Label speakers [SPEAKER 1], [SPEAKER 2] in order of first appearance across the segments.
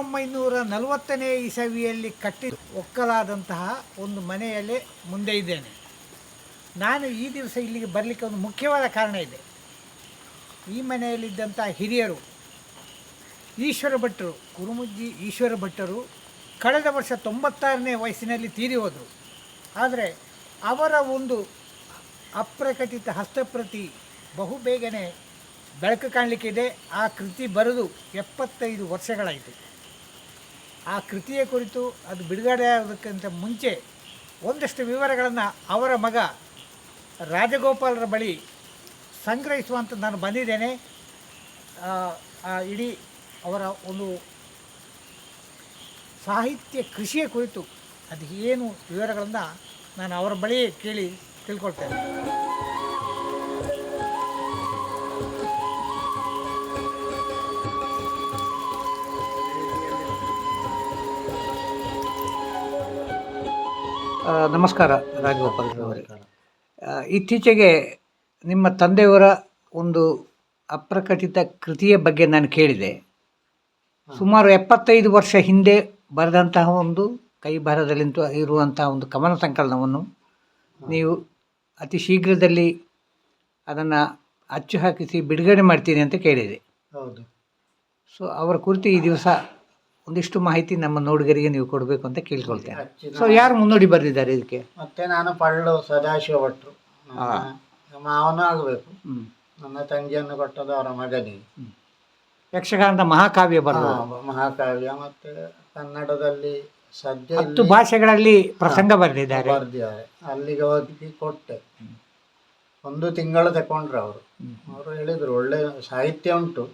[SPEAKER 1] ಒಂಬೈನೂರ ನಲವತ್ತನೇ ಇಸವಿಯಲ್ಲಿ ಕಟ್ಟಿ ಒಕ್ಕಲಾದಂತಹ ಒಂದು ಮನೆಯಲ್ಲಿ ಮುಂದೆ ಇದ್ದೇನೆ. ನಾನು ಈ ದಿವಸ ಇಲ್ಲಿಗೆ ಬರಲಿಕ್ಕೆ ಒಂದು ಮುಖ್ಯವಾದ ಕಾರಣ ಇದೆ. ಈ ಮನೆಯಲ್ಲಿದ್ದಂಥ ಹಿರಿಯರು, ಈಶ್ವರ ಭಟ್ಟರು, ಕುರುಮುಜ್ಜಿ ಈಶ್ವರ ಭಟ್ಟರು ಕಳೆದ ವರ್ಷ ತೊಂಬತ್ತಾರನೇ ವಯಸ್ಸಿನಲ್ಲಿ ತೀರಿ ಹೋದರು. ಆದರೆ ಅವರ ಒಂದು ಅಪ್ರಕಟಿತ ಹಸ್ತಪ್ರತಿ ಬಹು ಬೇಗನೆ ಬೆಳಕು ಕಾಣಲಿಕ್ಕಿದೆ. ಆ ಕೃತಿ ಬರೆದು ಎಪ್ಪತ್ತೈದು ವರ್ಷಗಳಾಯಿತು. ಆ ಕೃತಿಯ ಕುರಿತು ಅದು ಬಿಡುಗಡೆ ಆಗೋದಕ್ಕಿಂತ ಮುಂಚೆ ಒಂದಷ್ಟು ವಿವರಗಳನ್ನು ಅವರ ಮಗ ರಾಜಗೋಪಾಲರ ಬಳಿ ಸಂಗ್ರಹಿಸುವಂತ ನಾನು ಬಂದಿದ್ದೇನೆ. ಆ ಇಡೀ ಅವರ ಒಂದು ಸಾಹಿತ್ಯ ಕೃಷಿಯ ಕುರಿತು ಅದು ಏನು ವಿವರಗಳನ್ನು ನಾನು ಅವರ ಬಳಿಯೇ ಕೇಳಿ ತಿಳ್ಕೊಳ್ತೇನೆ. ನಮಸ್ಕಾರ ರಾಜಗೋಪಾಲ್ ಅವರೇ. ಇತ್ತೀಚೆಗೆ ನಿಮ್ಮ ತಂದೆಯವರ ಒಂದು ಅಪ್ರಕಟಿತ ಕೃತಿಯ ಬಗ್ಗೆ ನಾನು ಕೇಳಿದೆ. ಸುಮಾರು ಎಪ್ಪತ್ತೈದು ವರ್ಷ ಹಿಂದೆ ಬರೆದಂತಹ ಒಂದು ಕೈ ಬರದಲ್ಲಿ ಇರುವಂತಹ ಒಂದು ಕವನ ಸಂಕಲನವನ್ನು ನೀವು ಅತಿ ಶೀಘ್ರದಲ್ಲಿ ಅದನ್ನು ಅಚ್ಚು ಹಾಕಿಸಿ ಬಿಡುಗಡೆ ಮಾಡ್ತೀನಿ ಅಂತ ಕೇಳಿದೆ.
[SPEAKER 2] ಹೌದು.
[SPEAKER 1] ಸೊ ಅವರ ಕುರಿತು ಈ ದಿವಸ ಒಂದಿಷ್ಟು ಮಾಹಿತಿ ನಮ್ಮ ನೋಡುಗರಿಗೆ ನೀವು ಕೊಡಬೇಕು ಅಂತ ಕೇಳ್ಕೊಳ್ತೇನೆ. ಸೊ ಯಾರು ಮುನ್ನೋಡಿ ಬರೆದಿದ್ದಾರೆ ಇದಕ್ಕೆ?
[SPEAKER 2] ಮತ್ತೆ ನಾನು ಪಳ್ಳು ಸದಾಶಿವ ಭಟ್ರು. ಮಾವನೂ ಆಗಬೇಕು. ನನ್ನ ತಂಗಿಯನ್ನು ಕೊಟ್ಟದ್ದು ಅವರ ಮಗನಿಗೆ.
[SPEAKER 1] ಯಕ್ಷಗಾನದ ಮಹಾಕಾವ್ಯ ಬರೆದ
[SPEAKER 2] ಮಹಾಕಾವ್ಯ. ಮತ್ತೆ ಕನ್ನಡದಲ್ಲಿ ಸದ್ಯ
[SPEAKER 1] ಹತ್ತು ಭಾಷೆಗಳಲ್ಲಿ ಪ್ರಸಂಗ ಬರೆದಿದ್ದಾರೆ.
[SPEAKER 2] ಬರ್ದಿದ್ದಾರೆ. ಅಲ್ಲಿಗೆ ಹೋಗಿ ಕೊಟ್ಟೆ. ಒಂದು ತಿಂಗಳು ತಕೊಂಡ್ರು ಅವರು. ಅವರು ಹೇಳಿದರು ಒಳ್ಳೆ ಸಾಹಿತ್ಯ ಉಂಟು.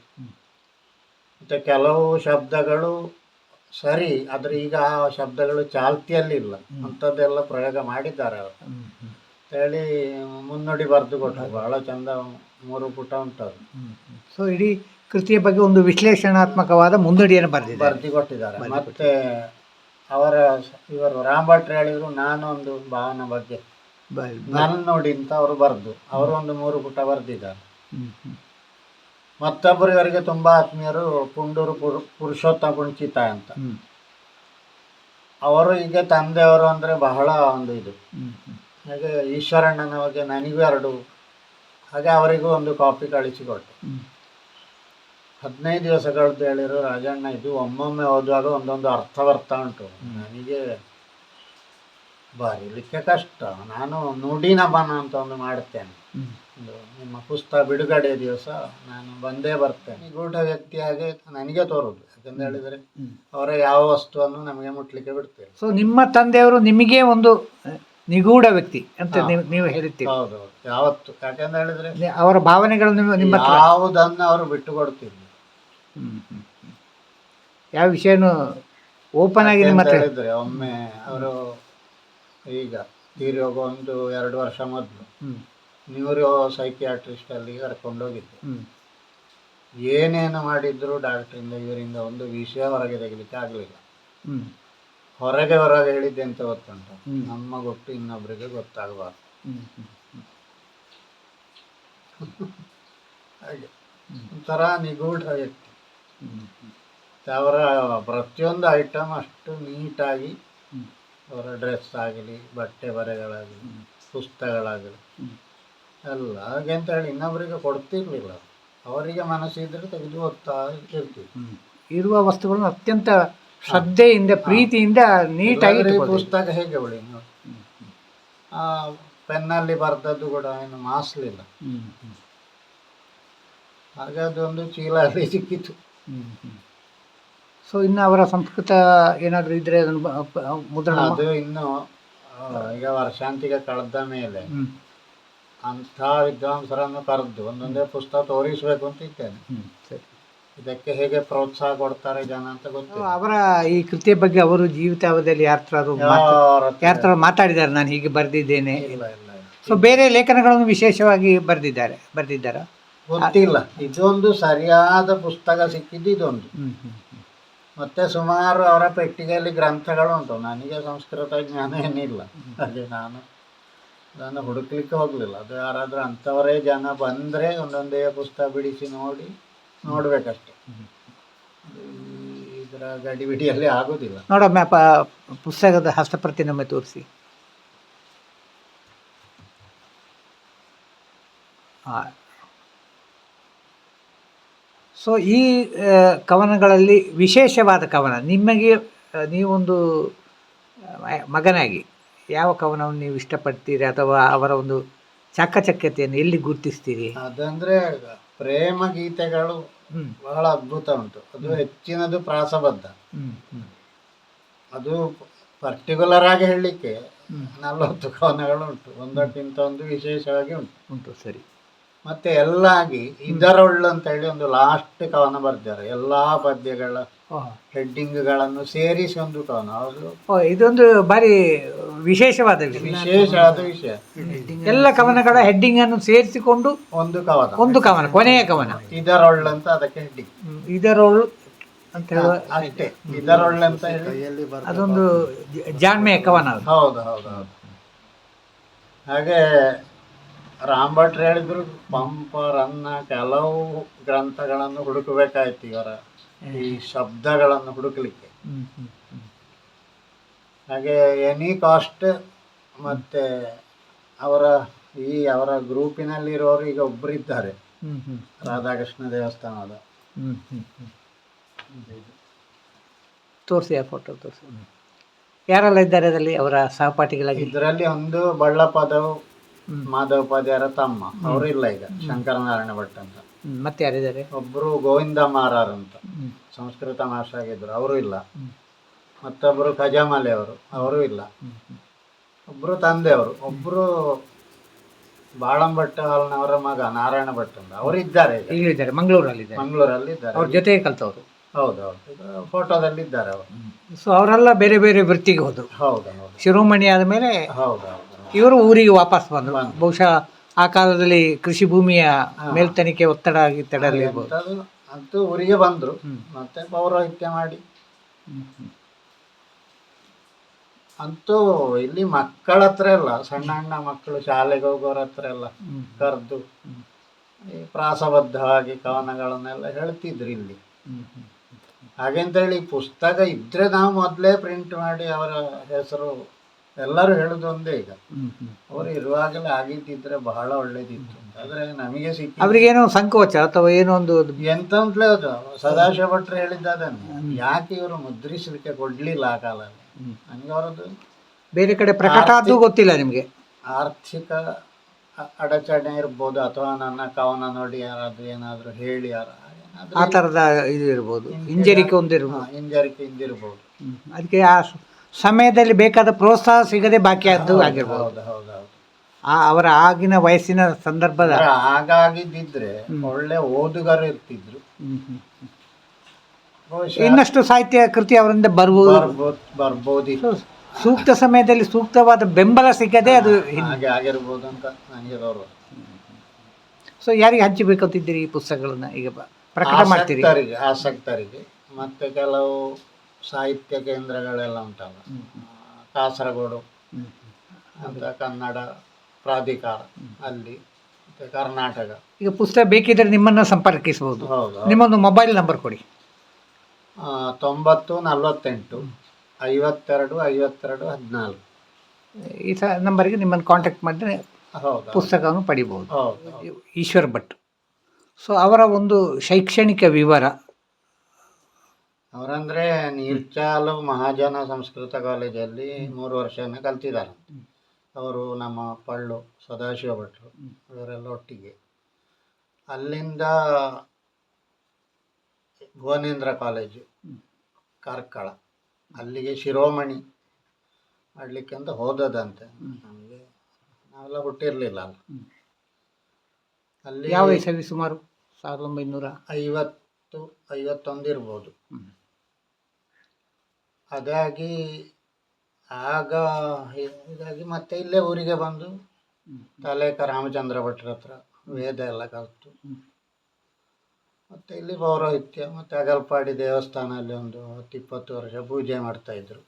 [SPEAKER 2] ಮತ್ತೆ ಕೆಲವು ಶಬ್ದಗಳು ಸರಿ ಆದ್ರೆ ಈಗ ಆ ಶಬ್ದಗಳು ಚಾಲ್ತಿಯಲ್ಲಿಲ್ಲ. ಅಂಥದ್ದೆಲ್ಲ ಪ್ರಯೋಗ ಮಾಡಿದ್ದಾರೆ ಅವರು. ಹೇಳಿ ಮುನ್ನುಡಿ ಬರೆದು ಕೊಟ್ಟರು. ಬಹಳ ಚಂದ ಮೂರು ಪುಟ ಉಂಟದು.
[SPEAKER 1] ಸೊ ಇಡೀ ಕೃತಿಯ ಬಗ್ಗೆ ಒಂದು ವಿಶ್ಲೇಷಣಾತ್ಮಕವಾದ ಮುನ್ನುಡಿಯನ್ನು ಬರೆದಿದ್ದಾರೆ.
[SPEAKER 2] ಬರ್ದು ಕೊಟ್ಟಿದ್ದಾರೆ. ಮತ್ತೆ ಅವರ ಇವರು ರಾಮ್ ಭಟ್ರು ಹೇಳಿದ್ರು ನಾನು ಒಂದು ಭಾವನ ಬಗ್ಗೆ. ನನ್ನ ನೋಡಿ ಅಂತ ಅವರು ಬರ್ದು ಅವರು ಒಂದು ಮೂರು ಪುಟ ಬರೆದಿದ್ದಾರೆ.
[SPEAKER 1] ಹ್ಮ್, ತುಂಬ
[SPEAKER 2] ಮತ್ತೊಬ್ಬರು ಇವರಿಗೆ ತುಂಬಾ ಆತ್ಮೀಯರು ಪುಂಡೂರು ಪುರು ಪುರುಷೋತ್ತಮ ಪುಣಚಿತ ಅಂತ. ಅವರು ಈಗ ತಂದೆಯವರು ಅಂದರೆ ಬಹಳ ಒಂದು ಇದು. ಹಾಗೆ ಈಶ್ವರಣ್ಣನ ಬಗ್ಗೆ ನನಗೂ ಎರಡು ಹಾಗೆ ಅವರಿಗೂ ಒಂದು ಕಾಪಿ ಕಳಿಸಿಕೊಟ್ಟೆ. ಹದಿನೈದು ದಿವಸಗಳದ್ದು ಹೇಳಿರೋ ರಾಜಣ್ಣ ಇದು ಒಮ್ಮೊಮ್ಮೆ ಓದುವಾಗ ಒಂದೊಂದು ಅರ್ಥ ಬರ್ತಾ ಉಂಟು. ನನಗೆ ಬರೀಲಿಕ್ಕೆ ಕಷ್ಟ. ನಾನು ನುಡಿನ ಬನ ಅಂತ ಒಂದು ಮಾಡ್ತೇನೆ
[SPEAKER 1] ಹ್ಮ್.
[SPEAKER 2] ಒಂದು ನಿಮ್ಮ ಪುಸ್ತಕ ಬಿಡುಗಡೆ ದಿವಸ ನಾನು ಬಂದೇ ಬರ್ತೇನೆ. ನಿಗೂಢ ವ್ಯಕ್ತಿಯಾಗಿ ನನಗೆ ತೋರುದು. ಯಾಕಂತ ಹೇಳಿದರೆ ಅವರ ಯಾವ ವಸ್ತುವನ್ನು ನಮಗೆ ಮುಟ್ಲಿಕ್ಕೆ ಬಿಡ್ತೇವೆ
[SPEAKER 1] ಸೊ ನಿಮ್ಮ ತಂದೆಯವರು ನಿಮಗೆ ಒಂದು ನಿಗೂಢ ವ್ಯಕ್ತಿ ಅಂತ ನೀವು ನೀವು ಹೇಳ್ತೀರಿ
[SPEAKER 2] ಹೌದು. ಯಾವತ್ತು ಯಾಕಂತ ಹೇಳಿದ್ರೆ
[SPEAKER 1] ಅವರ ಭಾವನೆಗಳು ನಿಮ್ಮ
[SPEAKER 2] ಯಾವುದನ್ನು ಅವರು ಬಿಟ್ಟು
[SPEAKER 1] ಕೊಡ್ತಿದ್ರು. ಯಾವ ವಿಷಯನೂ ಓಪನ್ ಆಗಿ ನಿಮ್ಮ
[SPEAKER 2] ಹೇಳಿದ್ರೆ ಒಮ್ಮೆ ಅವರು ಈಗ ತೀರಿ ಹೋಗೋ ಒಂದು ಎರಡು ವರ್ಷ ಮೊದಲು ನ್ಯೂರೋ ಸೈಕಿಯಾಟ್ರಿಸ್ಟ್ ಅಲ್ಲಿ ಕರ್ಕೊಂಡು ಹೋಗಿದ್ದೆ
[SPEAKER 1] ಹ್ಮ್,
[SPEAKER 2] ಏನೇನು ಮಾಡಿದ್ರು ಡಾಕ್ಟ್ರಿಂದ ಇವರಿಂದ ಒಂದು ವಿಷಯ ಹೊರಗೆ ತೆಗಿಲಿಕ್ಕೆ ಆಗಲಿಲ್ಲ. ಹೊರಗೆ ಹೊರಗೆ ಹೇಳಿದ್ದೆ ಅಂತ ಗೊತ್ತುಂಟು? ನಮ್ಮ ಗೊತ್ತು ಇನ್ನೊಬ್ಬರಿಗೆ ಗೊತ್ತಾಗಬಾರ್ದು. ಹಾಗೆ. ಒಂಥರ ನಿಗೂಢ ವ್ಯಕ್ತಿ. ಅವರ ಪ್ರತಿಯೊಂದು ಐಟಮ್ ಅಷ್ಟು ನೀಟಾಗಿ ಅವರ ಡ್ರೆಸ್ ಆಗಲಿ ಬಟ್ಟೆ ಬರೆಗಳಾಗಲಿ ಪುಸ್ತಕಗಳಾಗಲಿ ಎಲ್ಲ ಹಾಗೆ ಅಂತ ಹೇಳಿ ಇನ್ನೊಬ್ಬರಿಗೆ ಕೊಡ್ತಿರ್ಲಿಲ್ಲ. ಅವರಿಗೆ ಮನಸ್ಸಿದ್ರೆ ತೆಗೆದು ಹೋಗ್ತಾ ಇರ್ತೀವಿ.
[SPEAKER 1] ಇರುವ ವಸ್ತುಗಳನ್ನು ಅತ್ಯಂತ ಶ್ರದ್ಧೆಯಿಂದ ಪ್ರೀತಿಯಿಂದ ನೀಟಾಗಿ
[SPEAKER 2] ಪುಸ್ತಕ ಹೇಗೆ ಬಿಡಿ ಪೆನ್ನಲ್ಲಿ ಬರೆದದ್ದು ಕೂಡ ಏನು ಮಾಸಲಿಲ್ಲ. ಹಾಗೆ ಅದೊಂದು ಚೀಲ ಸಿಕ್ಕಿತ್ತು ಸಿಕ್ಕಿತು.
[SPEAKER 1] ಸೊ ಇನ್ನು ಅವರ ಸಂಸ್ಕೃತ ಏನಾದರೂ ಇದ್ರೆ ಅದನ್ನು ಮುದ್ರಣ
[SPEAKER 2] ಅದು ಇನ್ನು ಈಗ ವರ್ಷಾಂತಿಗೆ ಕಳೆದ ಮೇಲೆ ಅಂಥ ವಿದ್ವಾಂಸರನ್ನು ಕರೆದು ಒಂದೊಂದೇ ಪುಸ್ತಕ ತೋರಿಸಬೇಕು ಅಂತ ಇದ್ದೇನೆ ಇದಕ್ಕೆ ಹೇಗೆ ಪ್ರೋತ್ಸಾಹ ಕೊಡ್ತಾರೆ ಜನ ಅಂತ
[SPEAKER 1] ಗೊತ್ತು
[SPEAKER 2] ಗೊತ್ತಿಲ್ಲ
[SPEAKER 1] ಅವರ ಈ ಕೃತಿಯ ಬಗ್ಗೆ ಅವರು ಜೀವಿತಾವಧಿಯಲ್ಲಿ ಯಾರು
[SPEAKER 2] ಯಾರ
[SPEAKER 1] ಯಾರ ಮಾತಾಡಿದ್ದಾರೆ ನಾನು ಹೀಗೆ ಬರೆದಿದ್ದೇನೆ. ಸೊ ಬೇರೆ ಲೇಖನಗಳನ್ನು ವಿಶೇಷವಾಗಿ ಬರೆದಿದ್ದಾರೆ ಬರೆದಿದ್ದಾರೆ?
[SPEAKER 2] ಗೊತ್ತಿಲ್ಲ. ಇದೊಂದು ಸರಿಯಾದ ಪುಸ್ತಕ ಸಿಕ್ಕಿದ್ದು ಇದೊಂದು. ಮತ್ತೆ ಸುಮಾರು ಅವರ ಪೆಟ್ಟಿಗೆಯಲ್ಲಿ ಗ್ರಂಥಗಳು ಉಂಟು. ನನಗೆ ಸಂಸ್ಕೃತ ಜ್ಞಾನ ಏನಿಲ್ಲ. ಅದೇ ನಾನು ನಾನು ಹುಡುಕ್ಲಿಕ್ಕೆ ಹೋಗಲಿಲ್ಲ. ಅದು ಯಾರಾದರೂ ಅಂಥವರೇ ಜನ ಬಂದರೆ ಒಂದೊಂದೇ ಪುಸ್ತಕ ಬಿಡಿಸಿ ನೋಡಿ ನೋಡ್ಬೇಕಷ್ಟೆ. ಇದರ ಗಡಿಬಿಡಿಯಲ್ಲಿ ಆಗೋದಿಲ್ಲ.
[SPEAKER 1] ನೋಡಮ್ಮ ಪುಸ್ತಕದ ಹಸ್ತಪ್ರತಿ ನಮ್ಮೆ ತೋರಿಸಿ. ಸೊ ಈ ಕವನಗಳಲ್ಲಿ ವಿಶೇಷವಾದ ಕವನ, ನಿಮಗೆ ನೀವೊಂದು ಮಗನಾಗಿ ಯಾವ ಕವನವನ್ನು ನೀವು ಇಷ್ಟಪಡ್ತೀರಿ ಅಥವಾ ಅವರ ಒಂದು ಚಾಕಚಕ್ಯತೆಯನ್ನು ಎಲ್ಲಿ ಗುರುತಿಸ್ತೀರಿ?
[SPEAKER 2] ಅದಂದ್ರೆ ಪ್ರೇಮ ಗೀತೆಗಳು ಬಹಳ ಅದ್ಭುತ ಉಂಟು. ಅದು ಹೆಚ್ಚಿನದು ಪ್ರಾಸಬದ್ಧ. ಅದು ಪರ್ಟಿಕ್ಯುಲರ್ ಆಗಿ ಹೇಳಲಿಕ್ಕೆ ನಲವತ್ತು ಕವನಗಳು ಉಂಟು. ಒಂದಕ್ಕಿಂತ ಒಂದು ವಿಶೇಷವಾಗಿ ಉಂಟು.
[SPEAKER 1] ಉಂಟು ಸರಿ.
[SPEAKER 2] ಮತ್ತೆ ಎಲ್ಲಾಗಿ ಇದರೊಳ್ಳು ಅಂತ ಹೇಳಿ ಒಂದು ಲಾಸ್ಟ್ ಕವನ ಬರ್ತಾರೆ ಎಲ್ಲಾ ಪದ್ಯಗಳ
[SPEAKER 1] ಓಹ್.
[SPEAKER 2] ಹೆಡ್ಡಿಂಗ್ಗಳನ್ನು ಸೇರಿಸಿ ಒಂದು ಕವನ. ಅದು
[SPEAKER 1] ಓ ಇದೊಂದು ಬಾರಿ ವಿಶೇಷವಾದ ವಿಷಯ.
[SPEAKER 2] ವಿಶೇಷವಾದ ವಿಷಯ.
[SPEAKER 1] ಎಲ್ಲ ಕವನಗಳ ಹೆಡ್ಡಿಂಗ್ ಅನ್ನು ಸೇರಿಸಿಕೊಂಡು
[SPEAKER 2] ಒಂದು ಕವನ.
[SPEAKER 1] ಒಂದು ಕವನ ಕೊನೆಯ ಕವನ.
[SPEAKER 2] ಇದರೊಳ್ಳು ಅಂತ ಅದಕ್ಕೆ ಹೆಡ್ಡಿಂಗ್
[SPEAKER 1] ಇದರೊಳ್ಳು ಇದರೊಳು ಅಂತ ಹೇಳುವ
[SPEAKER 2] ಅಷ್ಟೇ. ಇದರೊಳ್ಳು ಅಂತ ಹೇಳಿ.
[SPEAKER 1] ಅದೊಂದು ಜಾಣ್ಮೆಯ ಕವನ ಅದು.
[SPEAKER 2] ಹೌದು ಹೌದು ಹೌದು. ಹಾಗೆ ರಾಮ್ ಭಟ್ರು ಹೇಳಿದ್ರು ಪಂಪ ರನ್ನ ಕೆಲವು ಗ್ರಂಥಗಳನ್ನು ಹುಡುಕಬೇಕಾಯ್ತು ಇವರ ಈ ಶಬ್ದಗಳನ್ನು ಹುಡುಕಲಿಕ್ಕೆ. ಹಾಗೆ ಎನಿ ಕಾಸ್ಟ್ ಮತ್ತೆ ಅವರ ಈ ಅವರ ಗ್ರೂಪಿನಲ್ಲಿರೋರು ಈಗ ಒಬ್ಬರಿದ್ದಾರೆ ರಾಧಾಕೃಷ್ಣ ದೇವಸ್ಥಾನದ.
[SPEAKER 1] ತೋರಿಸಿ ಆ ಫೋಟೋ ತೋರಿಸಿ. ಯಾರೆಲ್ಲ ಇದ್ದಾರೆ ಅದರಲ್ಲಿ ಅವರ ಸಹಪಾಠಿಗಳಾಗಿ?
[SPEAKER 2] ಇದರಲ್ಲಿ ಒಂದು ಬಳ್ಳಪದವು. ಮಾಧವ ತಮ್ಮ. ಅವರು ಇಲ್ಲ ಈಗ. ಶಂಕರನಾರಾಯಣ ಭಟ್ ಅಂತ.
[SPEAKER 1] ಮತ್ತೆ ಯಾರಿದ್ದಾರೆ?
[SPEAKER 2] ಒಬ್ಬರು ಗೋವಿಂದ ಮಾರಾರ್ ಅಂತ. ಸಂಸ್ಕೃತ ಮಾಸ್ಟರ್ ಆಗಿದ್ರು ಅವರು ಇಲ್ಲ. ಮತ್ತೊಬ್ರು ಖಜಾಮಲೆ ಅವರು. ಅವರು ಇಲ್ಲ.
[SPEAKER 1] ಒಬ್ರು ತಂದೆ
[SPEAKER 2] ಅವರು. ತಂದೆಯವರು ಒಬ್ಬರು ಬಾಳಂಭಟ್ಟ ಅವರ ಮಗ ನಾರಾಯಣ ಭಟ್ ಅಂತ. ಅವರು ಇದ್ದಾರೆ
[SPEAKER 1] ಮಂಗಳೂರಲ್ಲಿ
[SPEAKER 2] ಮಂಗಳೂರಲ್ಲಿ ಇದ್ದಾರೆ.
[SPEAKER 1] ಅವ್ರ ಜೊತೆಗೆ ಕಲ್ತವ್ರು.
[SPEAKER 2] ಹೌದು ಹೌದು. ಫೋಟೋದಲ್ಲಿ ಇದ್ದಾರೆ ಅವರು.
[SPEAKER 1] ಸೊ ಅವರೆಲ್ಲ ಬೇರೆ ಬೇರೆ ವೃತ್ತಿಗೆ ಹೋದರು.
[SPEAKER 2] ಹೌದು ಹೌದು.
[SPEAKER 1] ಶಿರೋಮಣಿ ಆದಮೇಲೆ
[SPEAKER 2] ಹೌದು ಹೌದು.
[SPEAKER 1] ಇವರು ಊರಿಗೆ ವಾಪಸ್ ಬಂದರು. ಬಹುಶಃ ಆ ಕಾಲದಲ್ಲಿ ಕೃಷಿ ಭೂಮಿಯ ಮೇಲ್ತನಿಕೆ ಒತ್ತಡ ಆಗಿ
[SPEAKER 2] ತಡೆಯಲಿ ಅಂತೂ ಊರಿಗೆ ಬಂದರು. ಮತ್ತೆ ಪೌರೋಹಿತ್ಯ ಮಾಡಿ. ಅಂತೂ ಇಲ್ಲಿ ಮಕ್ಕಳ ಹತ್ರ ಎಲ್ಲ ಸಣ್ಣ ಸಣ್ಣ ಮಕ್ಕಳು ಶಾಲೆಗೆ ಹೋಗೋರ ಹತ್ರ ಎಲ್ಲ ಕರೆದು ಈ ಪ್ರಾಸಬದ್ಧವಾಗಿ ಕವನಗಳನ್ನೆಲ್ಲ ಹೇಳ್ತಿದ್ರು ಇಲ್ಲಿ. ಹಾಗೆಂತ ಹೇಳಿ ಪುಸ್ತಕ ಇದ್ರೆ ನಾವು ಮೊದಲೇ ಪ್ರಿಂಟ್ ಮಾಡಿ ಅವರ ಹೆಸರು ಎಲ್ಲರೂ ಹೇಳುದು ಒಂದೇ ಈಗ. ಅವರು ಇರುವಾಗಲೇ ಆಗಿದ್ದಿದ್ರೆ ಬಹಳ ಒಳ್ಳೇದಿತ್ತು. ಆದ್ರೆ ನಮಗೆ ಸಿಕ್ಕಿ
[SPEAKER 1] ಅವ್ರಿಗೇನೋ ಸಂಕೋಚ ಅಥವಾ ಏನೋ ಒಂದು
[SPEAKER 2] ಎಂತ ಅಂತಲೇ ಅದು. ಸದಾಶಿವ ಭಟ್ರು ಹೇಳಿದ್ದ ಅದನ್ನು ಯಾಕೆ ಇವರು ಮುದ್ರಿಸಲಿಕ್ಕೆ ಕೊಡ್ಲಿಲ್ಲ ಆ ಕಾಲದಲ್ಲಿ? ನನಗೆ ಅವರದ್ದು
[SPEAKER 1] ಬೇರೆ ಕಡೆ ಪ್ರಕಟ ಅದು ಗೊತ್ತಿಲ್ಲ ನಿಮಗೆ.
[SPEAKER 2] ಆರ್ಥಿಕ ಅಡಚಣೆ ಇರ್ಬೋದು ಅಥವಾ ನನ್ನ ಕವನ ನೋಡಿ ಯಾರಾದ್ರೂ ಏನಾದ್ರು ಹೇಳಿ ಯಾರ
[SPEAKER 1] ಆ ಥರದ ಇದು ಇರ್ಬೋದು. ಹಿಂಜರಿಕೆ
[SPEAKER 2] ಒಂದಿರ್ಬೋದು ಹಿಂಜರಿಕೆ ಇಂದಿರ್ಬೋದು
[SPEAKER 1] ಅದಕ್ಕೆ ಆ ಸಮಯದಲ್ಲಿ ಬೇಕಾದ ಪ್ರೋತ್ಸಾಹ ಸಿಗದೆ ಬಾಕಿ ಆದ್ದು ಆಗಿರ್ಬೋದು.
[SPEAKER 2] ಹೌದು
[SPEAKER 1] ಆ ಅವರ ಆಗಿನ ವಯಸ್ಸಿನ ಸಂದರ್ಭದ
[SPEAKER 2] ಆಗಾಗಿದ್ದಿದ್ರೆ ಹಾಗಾಗಿದ್ದಿದ್ರೆ ಒಳ್ಳೆ ಓದುಗರು ಇರ್ತಿದ್ರು.
[SPEAKER 1] ಹ್ಮ್, ಹ್ಮ್.
[SPEAKER 2] ಬಹುಶಃ
[SPEAKER 1] ಇನ್ನಷ್ಟು ಸಾಹಿತ್ಯ ಕೃತಿ ಅವರಿಂದ ಬರ್ಬೋದು
[SPEAKER 2] ಬರ್ಬೋದು ಬರ್ಬೋದಿತ್ತು.
[SPEAKER 1] ಸೂಕ್ತ ಸಮಯದಲ್ಲಿ ಸೂಕ್ತವಾದ ಬೆಂಬಲ ಸಿಗದೆ ಅದು
[SPEAKER 2] ಹಾಗೆ ಆಗಿರ್ಬೋದು ಅಂತ ನನಗೆ ಗೌರವ.
[SPEAKER 1] ಸೊ ಯಾರಿಗೆ ಹಂಚಬೇಕಂತಿದ್ದೀರಿ ಈ ಪುಸ್ತಕಗಳನ್ನ? ಈಗ ಬ- ಪ್ರಕಟ ಮಾಡ್ತೀರಿ.
[SPEAKER 2] ಆಸಕ್ತರಿಗೆ ಆಸಕ್ತರಿಗೆ. ಮತ್ತೆ ಕೆಲವು ಸಾಹಿತ್ಯ ಕೇಂದ್ರಗಳೆಲ್ಲ ಉಂಟಲ್ಲ. ಕಾಸರಗೋಡು. ಅಂತ ಕನ್ನಡ ಪ್ರಾಧಿಕಾರ ಅಲ್ಲಿ ಮತ್ತೆ ಕರ್ನಾಟಕ.
[SPEAKER 1] ಈಗ ಪುಸ್ತಕ ಬೇಕಿದ್ರೆ ನಿಮ್ಮನ್ನು ಸಂಪರ್ಕಿಸಬಹುದು.
[SPEAKER 2] ಹೌದು
[SPEAKER 1] ನಿಮ್ಮೊಂದು ಮೊಬೈಲ್ ನಂಬರ್ ಕೊಡಿ.
[SPEAKER 2] ಆ, ತೊಂಬತ್ತು ನಲವತ್ತೆಂಟು ಐವತ್ತೆರಡು ಐವತ್ತೆರಡು ಹದಿನಾಲ್ಕು.
[SPEAKER 1] ಈ ಸ ನಂಬರ್ಗೆ ನಿಮ್ಮನ್ನು ಕಾಂಟ್ಯಾಕ್ಟ್ ಮಾಡಿದ್ರೆ
[SPEAKER 2] ಹೌದು
[SPEAKER 1] ಪುಸ್ತಕವನ್ನು ಪಡಿಬೋದು
[SPEAKER 2] ಹೌದು ಹೌದು.
[SPEAKER 1] ಈಶ್ವರ್ ಭಟ್. ಸೊ ಅವರ ಒಂದು ಶೈಕ್ಷಣಿಕ ವಿವರ
[SPEAKER 2] ಅವರಂದ್ರೆ ನೀರ್ಚಾಲು ಮಹಾಜನ ಸಂಸ್ಕೃತ ಕಾಲೇಜಲ್ಲಿ ಮೂರು ವರ್ಷನ ಕಲ್ತಿದ್ದಾರೆ. ಅವರು ನಮ್ಮ ಪಳ್ಳು ಸದಾಶಿವ ಭಟ್ರು ಇವರೆಲ್ಲ ಒಟ್ಟಿಗೆ. ಅಲ್ಲಿಂದ ಭುವನೇಂದ್ರ ಕಾಲೇಜು ಕಾರ್ಕಳ. ಅಲ್ಲಿಗೆ ಶಿರೋಮಣಿ ಮಾಡಲಿಕ್ಕೆ ಅಂತ ಹೋದದಂತೆ. ನಮಗೆ ನಾವೆಲ್ಲ ಹುಟ್ಟಿರಲಿಲ್ಲ ಅಲ್ಲ. ಅಲ್ಲಿ
[SPEAKER 1] ಯಾವ ವಯಸ್ಸಲ್ಲಿ ಸುಮಾರು? ಸಾವಿರದ ಒಂಬೈನೂರ
[SPEAKER 2] ಐವತ್ತು ಐವತ್ತೊಂದು ಇರ್ಬೋದು. ಅದಾಗಿ ಆಗ ಇದಾಗಿ ಮತ್ತೆ ಇಲ್ಲೇ ಊರಿಗೆ ಬಂದು ತಲೇಕ ರಾಮಚಂದ್ರ ಭಟ್ರ ಹತ್ರ ವೇದ ಎಲ್ಲ ಕಲಿತು. ಮತ್ತೆ ಇಲ್ಲಿ ಪೌರೋಹಿತ್ಯ ಮತ್ತೆ ಅಗಲ್ಪಾಡಿ ದೇವಸ್ಥಾನದಲ್ಲಿ ಒಂದು ಹತ್ತು ಇಪ್ಪತ್ತು ವರ್ಷ ಪೂಜೆ ಮಾಡ್ತಾ ಮತ್ತು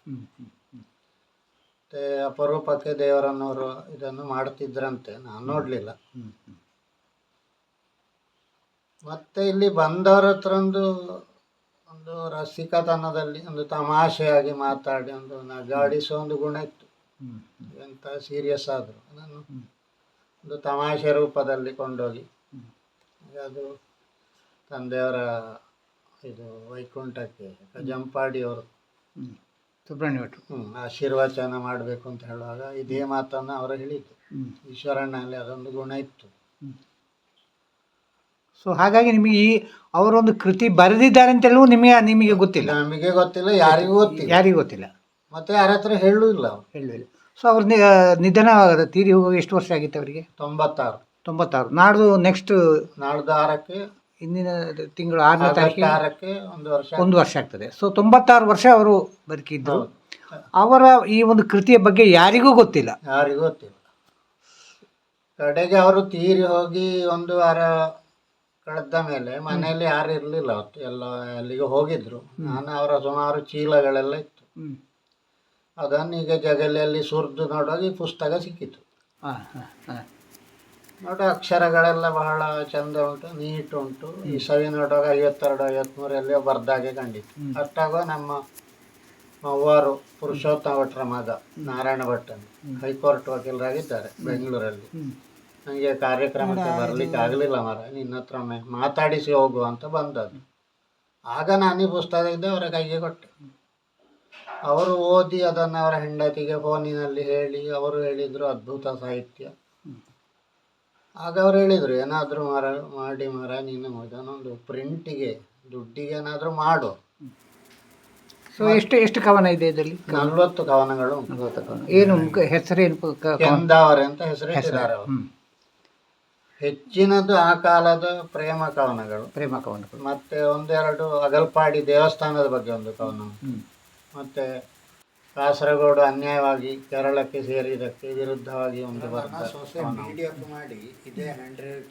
[SPEAKER 2] ಮತ್ತೆ ಅಪರೂಪಕ್ಕೆ ದೇವರನ್ನವರು ಇದನ್ನು ಮಾಡ್ತಿದ್ರಂತೆ ನಾನು ನೋಡಲಿಲ್ಲ. ಮತ್ತೆ ಇಲ್ಲಿ ಬಂದವರ ಹತ್ರ ಒಂದು ಒಂದು ರಸಿಕತನದಲ್ಲಿ ಒಂದು ತಮಾಷೆಯಾಗಿ ಮಾತಾಡಿ ಒಂದು ನಗಾಡಿಸುವ ಒಂದು ಗುಣ ಇತ್ತು. ಎಂತ ಸೀರಿಯಸ್ ಆದರೂ ಅದನ್ನು ಒಂದು ತಮಾಷೆ ರೂಪದಲ್ಲಿ ಕೊಂಡೋಗಿ. ಅದು ತಂದೆಯವರ ಇದು ವೈಕುಂಠಕ್ಕೆ ಜಂಪಾಡಿಯವರು
[SPEAKER 1] ಹ್ಮ್. ಸುಬ್ರಹ್ಮಣ್ಯ ಭಟ್ರು
[SPEAKER 2] ಹ್ಮ್, ಆಶೀರ್ವಚನ ಮಾಡಬೇಕು ಅಂತ ಹೇಳುವಾಗ ಇದೇ ಮಾತನ್ನು ಅವರು ಹೇಳಿದ್ದು. ಈಶ್ವರನಲ್ಲಿ ಅದೊಂದು ಗುಣ ಇತ್ತು.
[SPEAKER 1] ಸೊ ಹಾಗಾಗಿ ನಿಮಗೆ ಈ ಅವರೊಂದು ಕೃತಿ ಬರೆದಿದ್ದಾರೆ ಅಂತೇಳಿ ನಿಮಗೆ ನಿಮಗೆ ಗೊತ್ತಿಲ್ಲ.
[SPEAKER 2] ನಮಗೆ ಗೊತ್ತಿಲ್ಲ ಯಾರಿಗೂ ಗೊತ್ತಿಲ್ಲ.
[SPEAKER 1] ಯಾರಿಗೂ ಗೊತ್ತಿಲ್ಲ.
[SPEAKER 2] ಮತ್ತೆ ಯಾರ ಹತ್ರ ಹೇಳೂ ಇಲ್ಲ ಅವರು.
[SPEAKER 1] ಹೇಳುವಿಲ್ಲ ಸೊ ಅವ್ರ ನಿಧನ ತೀರಿ ಹೋಗುವಾಗ ಎಷ್ಟು ವರ್ಷ ಆಗಿತ್ತು ಅವರಿಗೆ?
[SPEAKER 2] ತೊಂಬತ್ತಾರು.
[SPEAKER 1] ತೊಂಬತ್ತಾರು. ನಾಡ್ದು ನೆಕ್ಸ್ಟ್
[SPEAKER 2] ನಾಡ್ದು ಆರಕ್ಕೆ
[SPEAKER 1] ಇಂದಿನ ತಿಂಗಳು ಆರನೇ ತಾರೀಕು
[SPEAKER 2] ಆರಕ್ಕೆ ಒಂದು ವರ್ಷ
[SPEAKER 1] ಒಂದು ವರ್ಷ ಆಗ್ತದೆ. ಸೊ ತೊಂಬತ್ತಾರು ವರ್ಷ ಅವರು ಬದುಕಿದ್ದರು ಅವರ ಈ ಒಂದು ಕೃತಿಯ ಬಗ್ಗೆ ಯಾರಿಗೂ ಗೊತ್ತಿಲ್ಲ.
[SPEAKER 2] ಯಾರಿಗೂ ಗೊತ್ತಿಲ್ಲ. ಕಡೆಗೆ ಅವರು ತೀರಿ ಹೋಗಿ ಒಂದು ವಾರ ಕಳೆದ ಮೇಲೆ ಮನೆಯಲ್ಲಿ ಯಾರು ಇರಲಿಲ್ಲ ಅವತ್ತು. ಎಲ್ಲ ಅಲ್ಲಿಗೆ ಹೋಗಿದ್ರು. ನಾನು ಅವರ ಸುಮಾರು ಚೀಲಗಳೆಲ್ಲ ಇತ್ತು. ಅದನ್ನು ಈಗ ಜಗಲಿಯಲ್ಲಿ ಸುರಿದು ನೋಡುವಾಗ ಈ ಪುಸ್ತಕ ಸಿಕ್ಕಿತು.
[SPEAKER 1] ನೋಡಿ ಹಾಂ ಹಾಂ.
[SPEAKER 2] ನೋಡು ಅಕ್ಷರಗಳೆಲ್ಲ ಬಹಳ ಚಂದ ಉಂಟು ನೀಟ್ ಉಂಟು. ಈ ಸವಿ ನೋಡುವಾಗ ಐವತ್ತೆರಡು ಐವತ್ಮೂರಲ್ಲಿ ಬರ್ದಾಗೆ ಕಂಡಿತ್ತು ಅಷ್ಟಾಗ ನಮ್ಮ ಅವ್ವಾರು ಪುರುಷೋತ್ತಮ ಭಟ್ರ ಮಗ ನಾರಾಯಣ ಭಟ್ಟನ್ ಹೈಕೋರ್ಟ್ ವಕೀಲರಾಗಿದ್ದಾರೆ ಬೆಂಗಳೂರಲ್ಲಿ. ನನಗೆ ಕಾರ್ಯಕ್ರಮಕ್ಕೆ ಬರ್ಲಿಕ್ಕೆ ಆಗಲಿಲ್ಲ ಮರ ನಿನ್ನ ಹತ್ರ ಒಮ್ಮೆ ಮಾತಾಡಿಸಿ ಹೋಗು ಅಂತ ಬಂದದ್ದು. ಆಗ ನಾನು ಈ ಪುಸ್ತಕದಿಂದ ಅವರ ಕೈಗೆ ಕೊಟ್ಟೆ. ಅವರು ಓದಿ ಅದನ್ನು ಅವರ ಹೆಂಡತಿಗೆ ಫೋನಿನಲ್ಲಿ ಹೇಳಿ ಅವರು ಹೇಳಿದರು ಅದ್ಭುತ ಸಾಹಿತ್ಯ. ಆಗ ಅವ್ರು ಹೇಳಿದರು ಏನಾದರೂ ಮರ ಮಾಡಿ ಮರ ನೀನು ಇದನ್ನೊಂದು ಪ್ರಿಂಟಿಗೆ ದುಡ್ಡಿಗೆ ಏನಾದರೂ ಮಾಡು.
[SPEAKER 1] ಸೊ ಎಷ್ಟು ಎಷ್ಟು ಕವನ ಇದೆ ಇದರಲ್ಲಿ?
[SPEAKER 2] ನಲ್ವತ್ತು ಕವನಗಳು.
[SPEAKER 1] ಏನು ಹೆಸರೇನು?
[SPEAKER 2] ಕೆಂದಾವರೆ ಅಂತ
[SPEAKER 1] ಹ್ಮ್.
[SPEAKER 2] ಹೆಚ್ಚಿನದು ಆ ಕಾಲದ ಪ್ರೇಮ ಕವನಗಳು.
[SPEAKER 1] ಪ್ರೇಮ ಕವನಗಳು.
[SPEAKER 2] ಮತ್ತೆ ಒಂದೆರಡು ಅಗಲ್ಪಾಡಿ ದೇವಸ್ಥಾನದ ಬಗ್ಗೆ ಒಂದು ಕವನ. ಮತ್ತೆ ಕಾಸರಗೋಡು ಅನ್ಯಾಯವಾಗಿ ಕೇರಳಕ್ಕೆ ಸೇರಿದಕ್ಕೆ ವಿರುದ್ಧವಾಗಿ ಒಂದು ಬರೆದ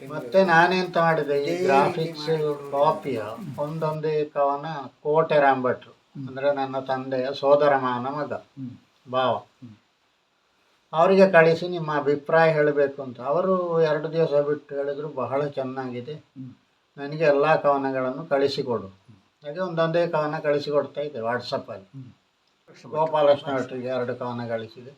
[SPEAKER 2] ಮತ್ತೆ ನಾನೆಂತ ಮಾಡಿದೆ ಈ ಗ್ರಾಫಿಕ್ಸ್ ಕಾಪಿಯ ಒಂದೊಂದೇ ಕವನ ಕೋಟೆ ರಾಂಭಟ್ರು ಅಂದ್ರೆ ನನ್ನ ತಂದೆಯ ಸೋದರ ಮಾನ ಮಗ ಭಾವ. ಅವರಿಗೆ ಕಳಿಸಿ ನಿಮ್ಮ ಅಭಿಪ್ರಾಯ ಹೇಳಬೇಕು ಅಂತ. ಅವರು ಎರಡು ದಿವಸ ಬಿಟ್ಟು ಹೇಳಿದ್ರು ಬಹಳ ಚೆನ್ನಾಗಿದೆ. ನನಗೆ ಎಲ್ಲ ಕವನಗಳನ್ನು ಕಳಿಸಿಕೊಡು. ಹಾಗೆ ಒಂದೊಂದೇ ಕವನ ಕಳಿಸಿಕೊಡ್ತಾ ಇದ್ದೆ ವಾಟ್ಸಪ್ಪಲ್ಲಿ. ಗೋಪಾಲಕೃಷ್ಣ ಭಟ್ರಿಗೆ ಎರಡು ಕವನ ಕಳಿಸಿದೆ.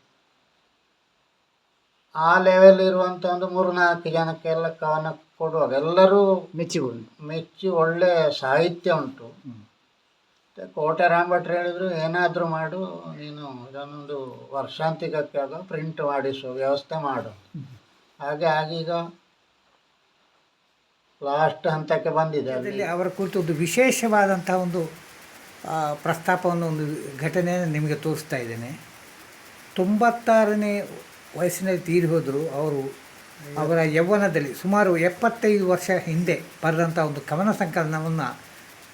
[SPEAKER 2] ಆ ಲೆವೆಲ್ ಇರುವಂಥ ಒಂದು ಮೂರು ನಾಲ್ಕು ಜನಕ್ಕೆಲ್ಲ ಕವನ ಕೊಡುವಾಗ ಎಲ್ಲರೂ
[SPEAKER 1] ಮೆಚ್ಚಿ
[SPEAKER 2] ಮೆಚ್ಚಿ ಒಳ್ಳೆಯ ಸಾಹಿತ್ಯ ಉಂಟು. ಕೋಟೆ ರಾಮಭಟ್ರು ಹೇಳಿದ್ರು, ಏನಾದರೂ ಮಾಡು, ನೀನು ಇದನ್ನೊಂದು ವರ್ಷಾಂತಿಕಕ್ಕೆ ಅದು ಪ್ರಿಂಟ್ ಮಾಡಿಸು, ವ್ಯವಸ್ಥೆ ಮಾಡು. ಹಾಗೆ ಆಗೀಗ ಲಾಸ್ಟ್ ಹಂತಕ್ಕೆ ಬಂದಿದೆ
[SPEAKER 1] ಅದರಲ್ಲಿ ಅವರ ಕುರಿತು ಒಂದು ವಿಶೇಷವಾದಂಥ ಒಂದು ಪ್ರಸ್ತಾಪವನ್ನು ಒಂದು ಘಟನೆಯನ್ನು ನಿಮಗೆ ತೋರಿಸ್ತಾ ಇದ್ದೇನೆ. ತೊಂಬತ್ತಾರನೇ ವಯಸ್ಸಿನಲ್ಲಿ ತೀರಿ ಹೋದರು ಅವರು, ಅವರ ಯೌವನದಲ್ಲಿ ಸುಮಾರು ಎಪ್ಪತ್ತೈದು ವರ್ಷ ಹಿಂದೆ ಬರೆದಂಥ ಒಂದು ಕವನ ಸಂಕಲನವನ್ನು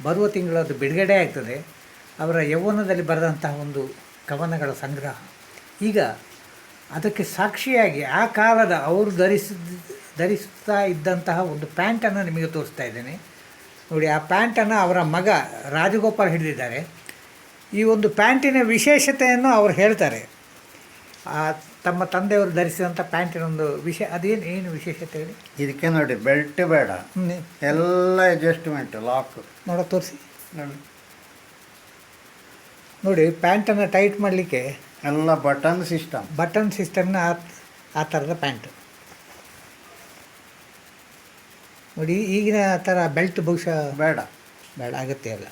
[SPEAKER 1] ಬರುವ ತಿಂಗಳದ್ದು ಬಿಡುಗಡೆ ಆಗ್ತದೆ. ಅವರ ಯೌವನದಲ್ಲಿ ಬರೆದಂತಹ ಒಂದು ಕವನಗಳ ಸಂಗ್ರಹ. ಈಗ ಅದಕ್ಕೆ ಸಾಕ್ಷಿಯಾಗಿ ಆ ಕಾಲದ ಅವರು ಧರಿಸಿದ ಧರಿಸ್ತಾ ಇದ್ದಂತಹ ಒಂದು ಪ್ಯಾಂಟನ್ನು ನಿಮಗೆ ತೋರಿಸ್ತಾ ಇದ್ದೇನೆ. ನೋಡಿ, ಆ ಪ್ಯಾಂಟನ್ನು ಅವರ ಮಗ ರಾಜಗೋಪಾಲ್ ಹಿಡಿದಿದ್ದಾರೆ. ಈ ಒಂದು ಪ್ಯಾಂಟಿನ ವಿಶೇಷತೆಯನ್ನು ಅವರು ಹೇಳ್ತಾರೆ. ಆ ತಮ್ಮ ತಂದೆಯವರು ಧರಿಸಿದಂಥ ಪ್ಯಾಂಟಿನ ಒಂದು ವಿಷಯ ಅದೇನು ಏನು ವಿಶೇಷತೆ ಹೇಳಿ?
[SPEAKER 2] ಇದಕ್ಕೆ ನೋಡಿ ಬೆಲ್ಟ್ ಬೇಡ. ಎಲ್ಲ ಅಡ್ಜಸ್ಟ್ಮೆಂಟ್ ಲಾಕ್
[SPEAKER 1] ನೋಡ ತೋರಿಸಿ. ನೋಡಿ. ನೋಡಿ ಪ್ಯಾಂಟನ್ನು ಟೈಟ್ ಮಾಡಲಿಕ್ಕೆ
[SPEAKER 2] ಎಲ್ಲ ಬಟನ್ ಸಿಸ್ಟಮ್
[SPEAKER 1] ಬಟನ್ ಸಿಸ್ಟಮ್ನ ಆ ಥರದ ಪ್ಯಾಂಟ್ ನೋಡಿ ಈಗಿನ ಥರ ಬೆಲ್ಟ್ ಬಹುಶಃ
[SPEAKER 2] ಬೇಡ.
[SPEAKER 1] ಬೇಡ ಆಗುತ್ತೆ ಅಲ್ಲ.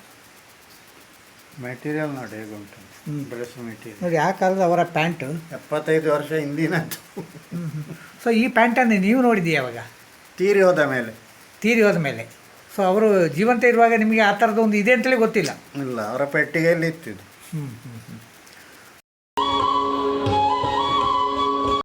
[SPEAKER 2] ಮೆಟೀರಿಯಲ್ ನೋಡಿ ಹೇಗುಂಟು
[SPEAKER 1] ನೋಡಿ ಆ ಕಾಲದ ಅವರ ಪ್ಯಾಂಟು.
[SPEAKER 2] ಎಪ್ಪತ್ತೈದು ವರ್ಷ ಹಿಂದಿನದ್ದು.
[SPEAKER 1] ಸೊ ಈ ಪ್ಯಾಂಟನ್ನು ನೀವು ನೋಡಿದ್ದೀಯ ಅವಾಗ
[SPEAKER 2] ತೀರಿ ಹೋದ ಮೇಲೆ.
[SPEAKER 1] ತೀರಿ ಹೋದ ಮೇಲೆ. ಸೊ ಅವರು ಜೀವಂತ ಇರುವಾಗ ನಿಮಗೆ ಆ ಥರದ್ದು ಒಂದು ಇದೆ ಅಂತಲೇ ಗೊತ್ತಿಲ್ಲ.
[SPEAKER 2] ಇಲ್ಲ ಅವರ ಪೆಟ್ಟಿಗೆಯಲ್ಲಿ ಇತ್ತಿದ್ದು.
[SPEAKER 1] ಹ್ಞೂ ಹ್ಞೂ